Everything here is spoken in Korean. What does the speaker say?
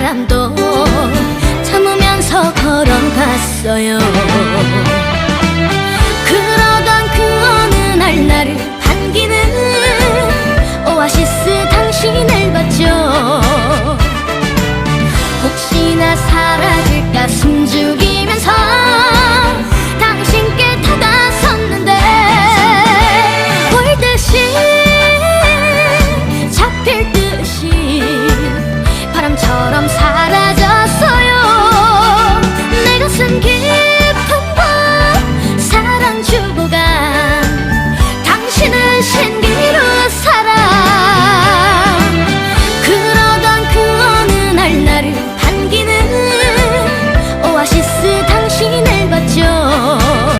바람도 참으면서 걸어갔어요.